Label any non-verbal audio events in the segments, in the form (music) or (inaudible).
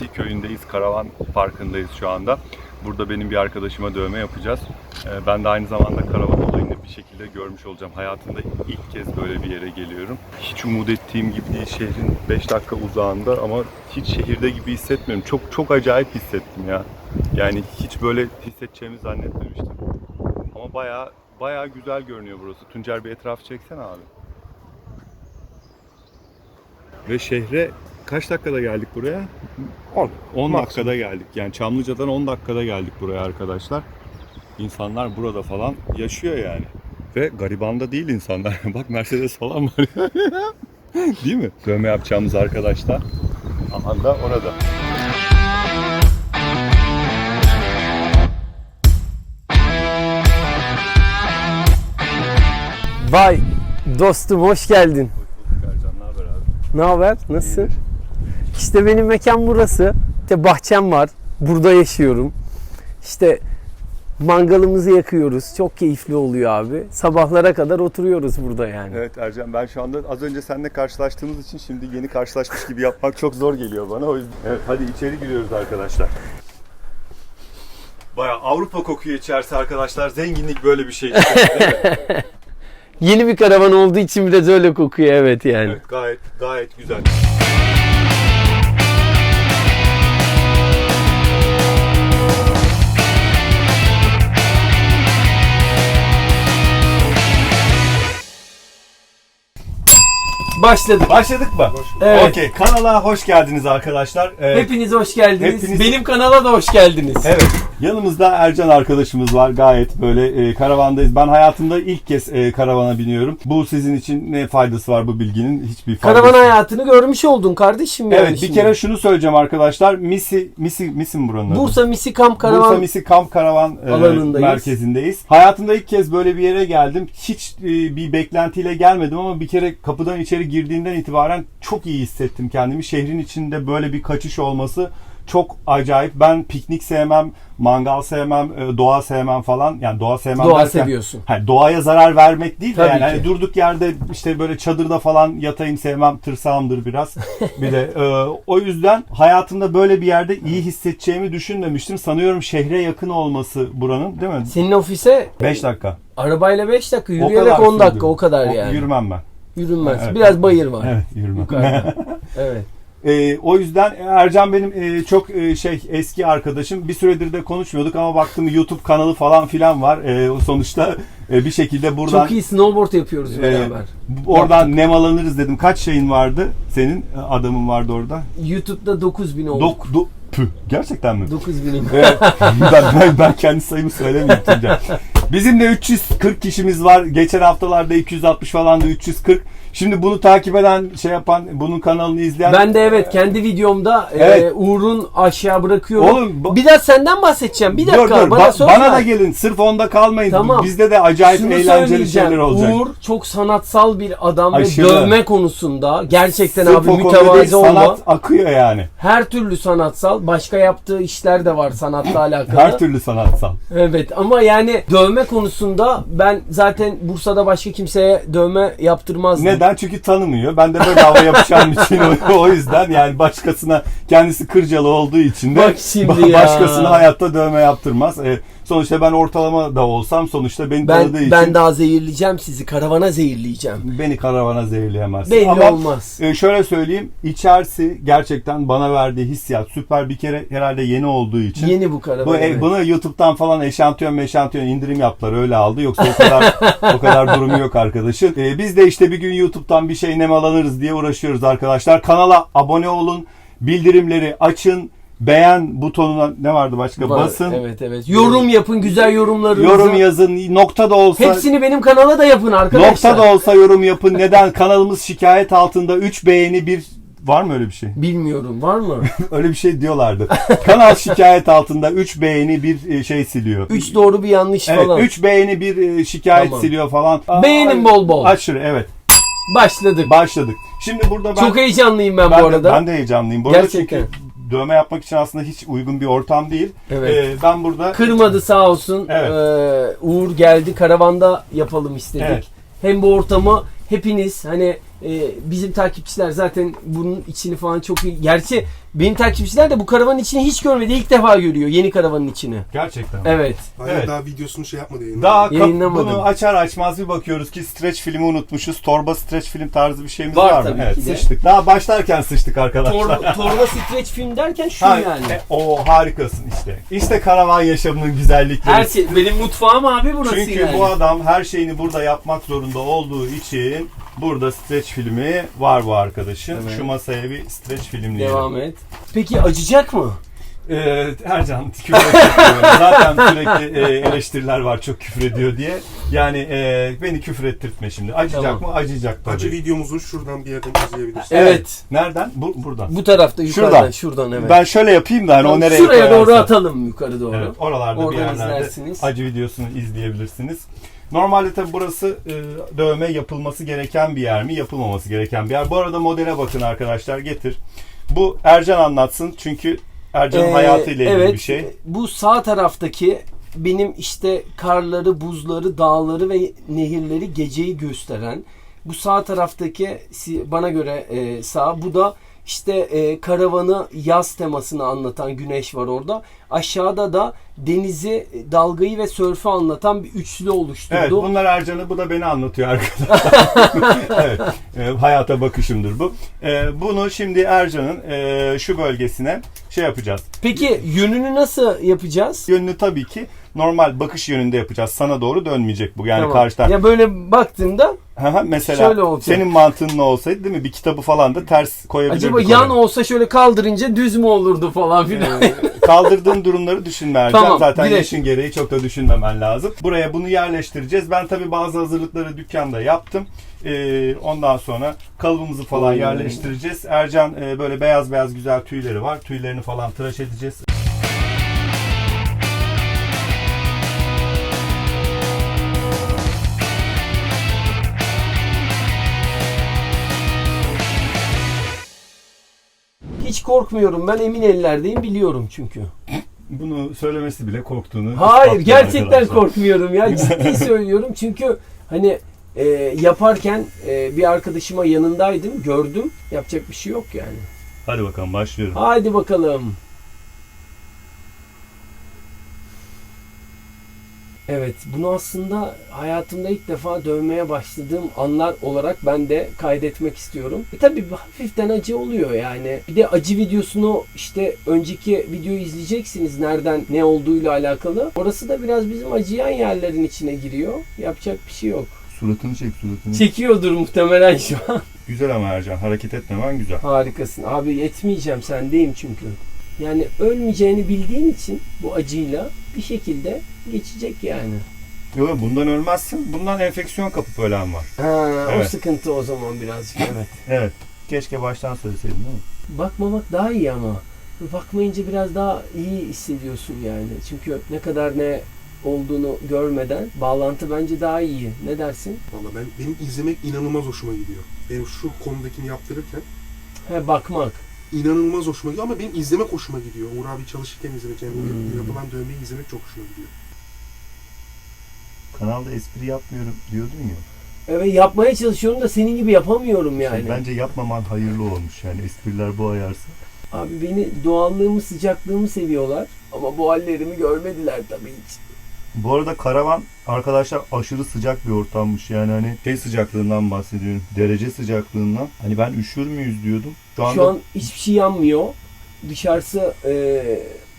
Misi köyündeyiz. Karavan parkındayız şu anda. Burada benim bir arkadaşıma dövme yapacağız. Ee, Ben de aynı zamanda karavan olayını bir şekilde görmüş olacağım. Hayatımda ilk kez böyle bir yere geliyorum. Hiç umut ettiğim gibi değil. Şehrin 5 dakika uzağında ama hiç şehirde gibi hissetmiyorum. Çok çok acayip hissettim ya. Yani hiç böyle hissedeceğimi zannetmemiştim. Ama bayağı bayağı güzel görünüyor burası. Tuncer bir etrafı çeksene abi. Ve şehre kaç dakikada geldik buraya? 10. 10 Maksimum. dakikada geldik. Yani Çamlıca'dan 10 dakikada geldik buraya arkadaşlar. İnsanlar burada falan yaşıyor yani. Ve garibanda değil insanlar. (laughs) Bak Mercedes falan var. (laughs) değil mi? Dövme yapacağımız arkadaş da aman da orada. Vay dostum hoş geldin. Ercan ne haber abi? Ne haber? Nasılsın? İşte benim mekan burası. İşte bahçem var. Burada yaşıyorum. İşte mangalımızı yakıyoruz. Çok keyifli oluyor abi. Sabahlara kadar oturuyoruz burada yani. Evet Ercan ben şu anda az önce seninle karşılaştığımız için şimdi yeni karşılaşmış gibi yapmak çok zor geliyor bana o yüzden. Evet hadi içeri giriyoruz arkadaşlar. Baya Avrupa kokuyor içerisi arkadaşlar. Zenginlik böyle bir şey. (laughs) Yeni bir karavan olduğu için biraz öyle kokuyor evet yani. evet gayet gayet güzel. Başladık. Başladık mı? Evet. Okey. Kanala hoş geldiniz arkadaşlar. Ee, Hepiniz hoş geldiniz. Hepiniz- Benim kanala da hoş geldiniz. Evet. Yanımızda Ercan arkadaşımız var. Gayet böyle e, karavandayız. Ben hayatımda ilk kez e, karavana biniyorum. Bu sizin için ne faydası var bu bilginin? Hiçbir faydası. Karavan hayatını görmüş oldun kardeşim yani Evet, bir şimdi. kere şunu söyleyeceğim arkadaşlar. Misi Misi Misi mi buranın adı? Bursa Misi Kamp Karavan Bursa Misi Kamp Karavan e, alanındayız. merkezindeyiz. Hayatımda ilk kez böyle bir yere geldim. Hiç e, bir beklentiyle gelmedim ama bir kere kapıdan içeri girdiğinden itibaren çok iyi hissettim kendimi. Şehrin içinde böyle bir kaçış olması çok acayip. Ben piknik sevmem, mangal sevmem, e, doğa sevmem falan. Yani doğa sevmem Doğa derken, seviyorsun. Hani doğaya zarar vermek değil de Tabii yani hani durduk yerde işte böyle çadırda falan yatayım sevmem. Tırsağımdır biraz. (laughs) bir de e, o yüzden hayatımda böyle bir yerde iyi hissedeceğimi düşünmemiştim. Sanıyorum şehre yakın olması buranın değil mi? Senin ofise 5 dakika. arabayla 5 dakika, O yürüyerek kadar 10 dakika o kadar O- yani. Yürümem ben. Yürünmez. Evet. Biraz bayır var. Evet yürümem. (laughs) Evet. E, o yüzden Ercan benim e, çok e, şey eski arkadaşım. Bir süredir de konuşmuyorduk ama baktım YouTube kanalı falan filan var. E, sonuçta e, bir şekilde buradan Çok iyi snowboard yapıyoruz e, beraber. oradan nemalanırız dedim. Kaç şeyin vardı? Senin e, adamın vardı orada. YouTube'da 9000 oldu. Dok, do, püh, gerçekten mi? 9000'im. Evet. ben, ben, ben kendi sayımı söylemeyeyim Tuncay. Bizim de 340 kişimiz var. Geçen haftalarda 260 falan da 340. Şimdi bunu takip eden, şey yapan, bunun kanalını izleyen... Ben de evet kendi videomda Evet. e, Uğur'un aşağı bırakıyorum. Oğlum, bu- bir daha senden bahsedeceğim. Bir dakika dur, dur. bana Ba- söz bana ver. da gelin. Sırf onda kalmayın. Tamam. Bizde de acayip Şunu eğlenceli söyleyeceğim. şeyler olacak. Uğur çok sanatsal bir adam Aşırı. ve dövme konusunda gerçekten Sırf abi o konuda değil, mütevazı olma. sanat akıyor yani. Her türlü sanatsal. Başka yaptığı işler de var sanatla alakalı. Her türlü sanatsal. Evet ama yani dövme konusunda ben zaten Bursa'da başka kimseye dövme yaptırmazdım. Neden? Çünkü tanımıyor. Ben de bedava yapacağım (laughs) için o, o yüzden yani başkasına kendisi kırcalı olduğu için de Bak şimdi ya. başkasına hayatta dövme yaptırmaz. E, sonuçta ben ortalama da olsam sonuçta beni tanıdığı Ben için ben daha zehirleyeceğim sizi. Karavana zehirleyeceğim. beni karavana zehirleyemez. Belli Ama olmaz. e, şöyle söyleyeyim. içerisi gerçekten bana verdiği hissiyat süper. Bir kere herhalde yeni olduğu için. Yeni bu karavan. Bu, evet. Bunu YouTube'dan falan eşantiyon meşantiyon indirim yaptılar öyle aldı. Yoksa o kadar o kadar durumu yok arkadaşın. E, biz de işte bir gün YouTube'dan bir şey nemalanırız diye uğraşıyoruz arkadaşlar. Kanala abone olun. Bildirimleri açın. Beğen butonuna ne vardı başka? Var, Basın. Evet evet. Yorum yapın güzel yorumlarınızı. Yorum yazın. Nokta da olsa Hepsini benim kanala da yapın arkadaşlar. nokta da olsa yorum yapın. Neden? Kanalımız şikayet altında 3 beğeni bir var mı öyle bir şey? Bilmiyorum var mı? (laughs) Öyle bir şey diyorlardı. Kanal şikayet altında 3 beğeni bir e, şey siliyor. 3 doğru bir yanlış Evet, falan. 3 beğeni bir e, şikayet Tamam. siliyor falan. Aa, Beğenin bol bol. Aşırı evet. Başladık. Başladık. Şimdi burada ben Çok heyecanlıyım ben, ben, bu de, arada. ben de heyecanlıyım. Bu Gerçekten. çünkü dövme yapmak için aslında hiç uygun bir ortam değil. Evet. Ee, ben burada Kırmadı sağ olsun. Evet. Ee, Uğur geldi karavanda yapalım istedik. Evet. Hem bu ortamı hepiniz hani e, bizim takipçiler zaten bunun içini falan çok iyi. Gerçi benim takipçiler de bu karavanın içini hiç görmedi. İlk defa görüyor yeni karavanın içini. Gerçekten. Evet. Hala Evet. daha videosunu şey yapmadı yayınlamadı. Daha kap- Yayınlamadım. bunu açar açmaz bir bakıyoruz ki streç filmi unutmuşuz. Torba streç film tarzı bir şeyimiz Var var, mı? tabii Evet ki de. sıçtık. Daha başlarken sıçtık arkadaşlar. Torba, (laughs) torba streç film derken şu Ha, yani. e, o harikasın işte. İşte karavan yaşamının güzellikleri. Her şey benim mutfağım abi burası Çünkü yani. bu adam her şeyini burada yapmak zorunda olduğu için burada streç filmi var bu arkadaşın. Evet. Şu masaya bir streç filmleyelim. Devam et. Peki acıyacak mı? Ee, Ercan küfür. (laughs) Zaten sürekli e, eleştiriler var çok küfür ediyor diye. Yani e, beni küfür ettirtme şimdi. Acıyacak Tamam. mı? Acıyacak tabii. Acı videomuzu şuradan bir yerden izleyebilirsin. Evet. Nereden? Bu, buradan. Bu tarafta yukarıdan Şuradan. şuradan, evet. Ben şöyle yapayım da hani o nereye Şuraya doğru koyarsa. atalım yukarı doğru. Evet, oralarda bir Oradan yerlerde izlersiniz. acı videosunu izleyebilirsiniz. Normalde tabi burası e, dövme yapılması gereken bir yer mi? Yapılmaması gereken bir yer. Bu arada modele bakın arkadaşlar getir. Bu Ercan anlatsın çünkü Ercan'ın Ee, hayatıyla ilgili evet, bir şey. Bu sağ taraftaki benim işte karları, buzları, dağları ve nehirleri geceyi gösteren bu sağ taraftaki bana göre e, sağ bu da işte e, karavanı yaz temasını anlatan güneş var orada. Aşağıda da denizi, dalgayı ve sörfü anlatan bir üçlü oluşturdu. Evet bunlar Ercan'ı bu da beni anlatıyor arkadaşlar. (laughs) evet e, hayata bakışımdır bu. E, bunu şimdi Ercan'ın e, şu bölgesine şey yapacağız. Peki yönünü nasıl yapacağız? Yönünü tabii ki normal bakış yönünde yapacağız. Sana doğru dönmeyecek bu. Yani Tamam. karşıdan. Ya böyle baktığımda Aha, mesela Şöyle olacak. senin mantığın ne olsaydı değil mi? Bir kitabı falan da ters koyabilirdik. acaba oraya. yan olsa şöyle kaldırınca düz mü olurdu falan filan. Ee, kaldırdığın durumları düşünme Ercan. Tamam, Zaten de- yaşın gereği çok da düşünmemen lazım. Buraya bunu yerleştireceğiz. Ben tabii bazı hazırlıkları dükkanda yaptım. Ee, ondan sonra kalıbımızı falan yerleştireceğiz. Ercan e, böyle beyaz beyaz güzel tüyleri var. Tüylerini falan tıraş edeceğiz. Hiç korkmuyorum ben emin ellerdeyim biliyorum çünkü. Bunu söylemesi bile korktuğunu Hayır gerçekten arkadaşlar. korkmuyorum ya (laughs) ciddi söylüyorum çünkü hani e, yaparken e, bir arkadaşıma yanındaydım gördüm yapacak bir şey yok yani. Hadi bakalım başlıyorum. Haydi bakalım. Evet bunu aslında hayatımda ilk defa dövmeye başladığım anlar olarak ben de kaydetmek istiyorum. E tabi hafiften acı oluyor yani. Bir de acı videosunu işte önceki videoyu izleyeceksiniz nereden ne olduğuyla alakalı. Orası da biraz bizim acıyan yerlerin içine giriyor. Yapacak bir şey yok. Suratını çek suratını. Çekiyordur muhtemelen şu an. Güzel ama Ercan hareket etmemen güzel. Harikasın. Abi yetmeyeceğim sendeyim çünkü. Yani ölmeyeceğini bildiğin için bu acıyla bir şekilde geçecek yani. Yok bundan ölmezsin. Bundan enfeksiyon kapıp ölen var. Ha, o Evet. sıkıntı o zaman birazcık (laughs) evet. Evet. Keşke baştan söyleseydin değil mi? Bakmamak daha iyi ama. Bakmayınca biraz daha iyi hissediyorsun yani. Çünkü ne kadar ne olduğunu görmeden bağlantı bence daha iyi. Ne dersin? Valla ben benim izlemek inanılmaz hoşuma gidiyor. Benim şu konudakini yaptırırken He bakmak. İnanılmaz hoşuma gidiyor ama benim izlemek hoşuma gidiyor. Uğur abi çalışırken izlemek yani Hmm. yapılan dövmeyi izlemek çok hoşuma gidiyor. Kanalda espri yapmıyorum diyordun ya. Evet yapmaya çalışıyorum da senin gibi yapamıyorum yani. Bence yapmaman hayırlı olmuş yani espriler bu ayarsa. Abi beni doğallığımı, sıcaklığımı seviyorlar. Ama bu hallerimi görmediler tabii hiç. Bu arada karavan arkadaşlar aşırı sıcak bir ortammış yani hani şey sıcaklığından bahsediyorum. Derece sıcaklığından. Hani ben üşür müyüz diyordum. Şu anda Şu an hiçbir şey yanmıyor. Dışarısı e,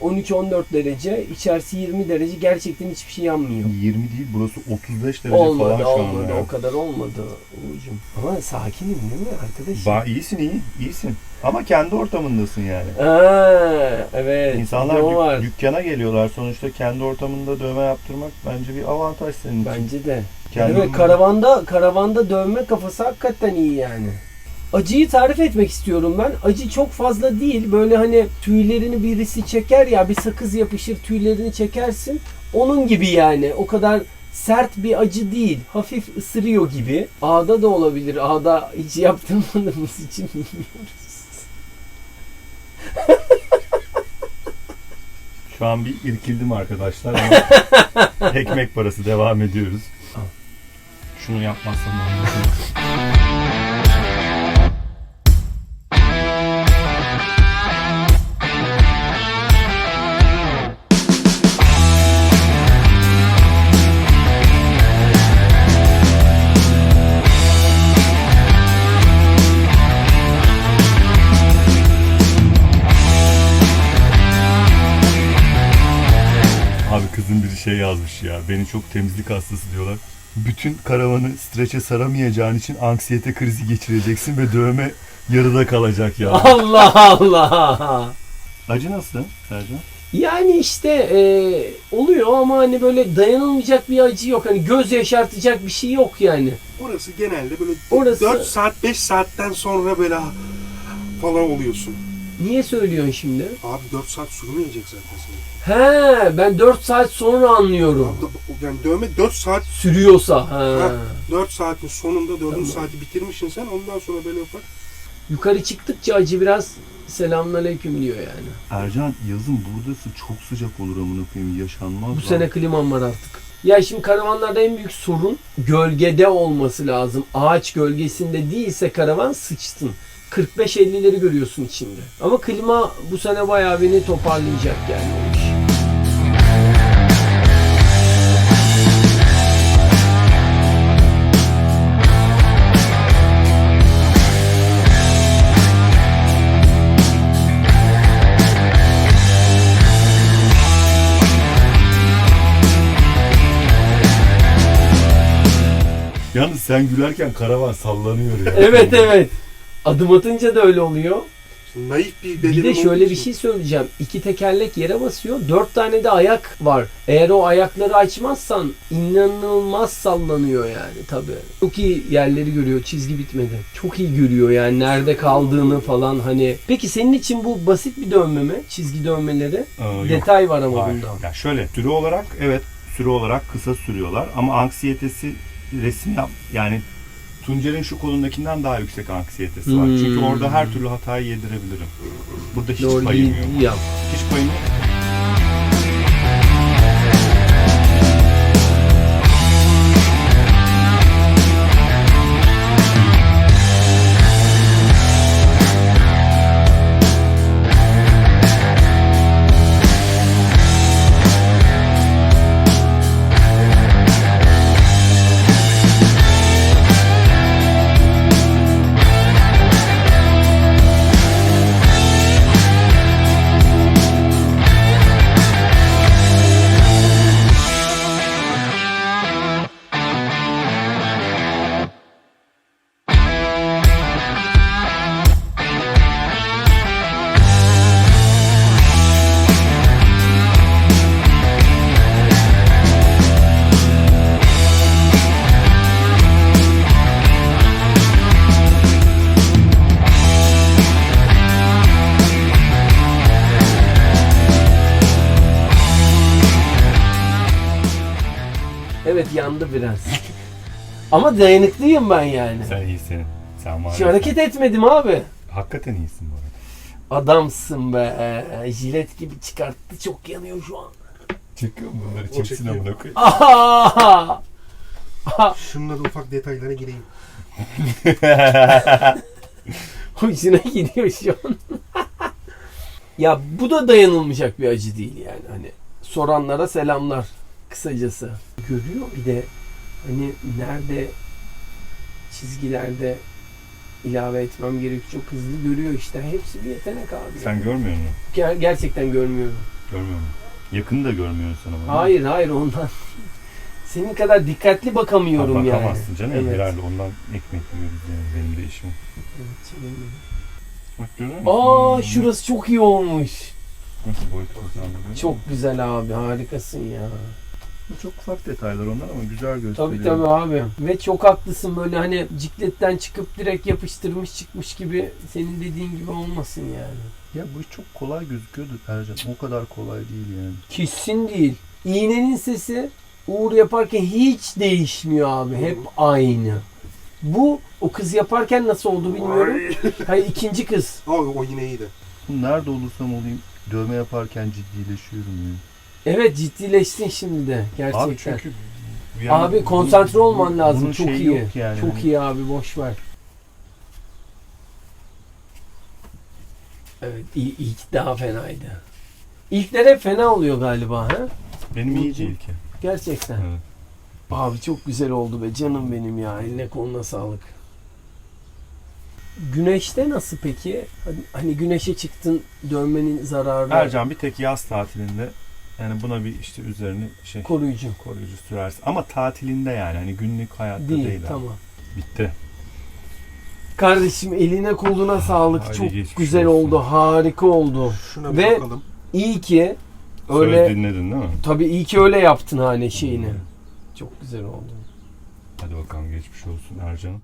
13-14 derece, içerisi 20 derece. Gerçekten hiçbir şey yanmıyor. 20 değil burası 35 derece falan Olmadı, şu anda. olmadı. ya. O kadar olmadı Uğur'cum. Ama sakinim değil mi arkadaşım? Ba iyisin iyi, iyisin. Ama kendi ortamındasın yani. Aa, evet. İnsanlar dük- var. dükkana geliyorlar. Sonuçta kendi ortamında dövme yaptırmak bence bir avantaj senin için. Bence de. Kendi evet karavanda karavanda dövme kafası hakikaten iyi yani. Acıyı tarif etmek istiyorum ben. Acı çok fazla değil. Böyle hani tüylerini birisi çeker ya bir sakız yapışır tüylerini çekersin. Onun gibi yani. O kadar sert bir acı değil. Hafif ısırıyor gibi. Ağda da olabilir. Ağda hiç yaptırmadığımız için bilmiyoruz. Şu an bir irkildim arkadaşlar ama (laughs) ekmek parası devam ediyoruz. Şunu yapmazsam olmaz. Beni çok temizlik hastası diyorlar. Bütün karavanı streçe saramayacağın için anksiyete krizi geçireceksin ve dövme yarıda kalacak ya. (laughs) Allah Allah. Acı nasıl Sercan? Yani işte e, oluyor ama hani böyle dayanılmayacak bir acı yok. Hani göz yaşartacak bir şey yok yani. Orası genelde böyle Orası- 4 saat 5 saatten sonra böyle falan oluyorsun. Niye söylüyorsun şimdi? Abi 4 saat sürmeyecek zaten senin. He ben 4 saat sonra anlıyorum. Abi, Yani dövme 4 saat Sürüyorsa. Ha. Ha. 4 saatin sonunda 4. saati bitirmişsin sen ondan sonra böyle ufak. Yukarı çıktıkça acı biraz selamünaleyküm diyor yani. Ercan yazın buradası çok sıcak olur amına koyayım yaşanmaz. Bu lan. sene klimam var artık. Ya şimdi karavanlarda en büyük sorun gölgede olması lazım. Ağaç gölgesinde değilse karavan sıçtın. 45-50'leri görüyorsun içinde. Ama klima bu sene bayağı beni toparlayacak yani sen gülerken karavan sallanıyor ya. Evet evet. Adım atınca da öyle oluyor. Naif bir Bir bedenin de şöyle bir şey söyleyeceğim. İki tekerlek yere basıyor. Dört tane de ayak var. Eğer o ayakları açmazsan inanılmaz sallanıyor yani tabii. Çok iyi yerleri görüyor. Çizgi bitmedi. Çok iyi görüyor yani nerede kaldığını falan hani. Peki senin için bu basit bir dövme mi? Çizgi dövmeleri. Aa, yok. Detay var ama Hayır. bunda. Ya şöyle süre olarak evet süre olarak kısa sürüyorlar ama anksiyetesi resim yap yani Tuncer'in şu kolundakinden daha yüksek anksiyetesi var. Hmm. Çünkü orada her türlü hatayı yedirebilirim. Burada hiç Doğru payım yok. Hiç payım yok. Yandı biraz. ama dayanıklıyım ben yani. Sen iyisin. Sen var. Hiç hareket etmedim abi. Hakikaten iyisin bu arada. Adamsın be. Jilet gibi çıkarttı. Çok yanıyor şu an. Çekiyor mu bunları? Çeksin çekiyor. amına koyayım. Aha! Da ufak detaylara gireyim. (laughs) Hoşuna gidiyor şu an. (laughs) ya bu da dayanılmayacak bir acı değil yani. Hani soranlara selamlar kısacası. Görüyor bir de hani nerede çizgilerde ilave etmem gerekiyor. Çok hızlı görüyor işte. Hepsi bir yetenek abi. Sen görmüyor musun? Ger- gerçekten görmüyorum. Görmüyor musun? Yakını da görmüyorsun ama. Hayır hayır ondan. (laughs) Senin kadar dikkatli bakamıyorum yani. Bakamazsın canım. Evet. Herhalde ondan ekmek yiyoruz yani benim de işim. Evet, benim. Bak görüyor musun? Aa şurası çok iyi olmuş. Nasıl boyut kazandı? Çok güzel abi harikasın ya. Bu çok ufak detaylar onlar ama güzel gösteriyor. Tabii tabii abi. Ve çok haklısın böyle hani cikletten çıkıp direkt yapıştırmış çıkmış gibi senin dediğin gibi olmasın yani. Ya bu iş çok kolay gözüküyordu Ercan. O kadar kolay değil yani. Kesin değil. İğnenin sesi Uğur yaparken hiç değişmiyor abi. Hep aynı. Bu o kız yaparken nasıl oldu bilmiyorum. Ay. Hayır ikinci kız. Aa, o yine iyiydi. Nerede olursam olayım dövme yaparken ciddileşiyorum ya. Evet ciddileştin şimdi de gerçekten. Abi çünkü yani abi konsantre olman lazım. bunun Çok şeyi iyi. Yok yani. Çok Hani iyi abi boş ver. Evet il- ilk daha fenaydı. İlkler hep fena oluyor galiba ha? Benim iyi değil ki. Gerçekten. Evet. Abi çok güzel oldu be canım benim ya. Eline koluna sağlık. Güneşte nasıl peki? Hani, hani güneşe çıktın dönmenin zararı. Ercan bir tek yaz tatilinde Yani buna bir işte üzerine şey Koruyucu. koruyucu sürersin. Ama tatilinde yani hani günlük hayatta Değil, değil. abi. tamam. Bitti. Kardeşim eline koluna sağlık. Hadi Çok güzel olsun. oldu. Harika oldu. Şuna Ve- bakalım. İyi ki Söz öyle dinledin değil mi? tabii iyi ki öyle yaptın hani şeyini. Çok güzel oldu. Hadi bakalım geçmiş olsun Ercan'ım.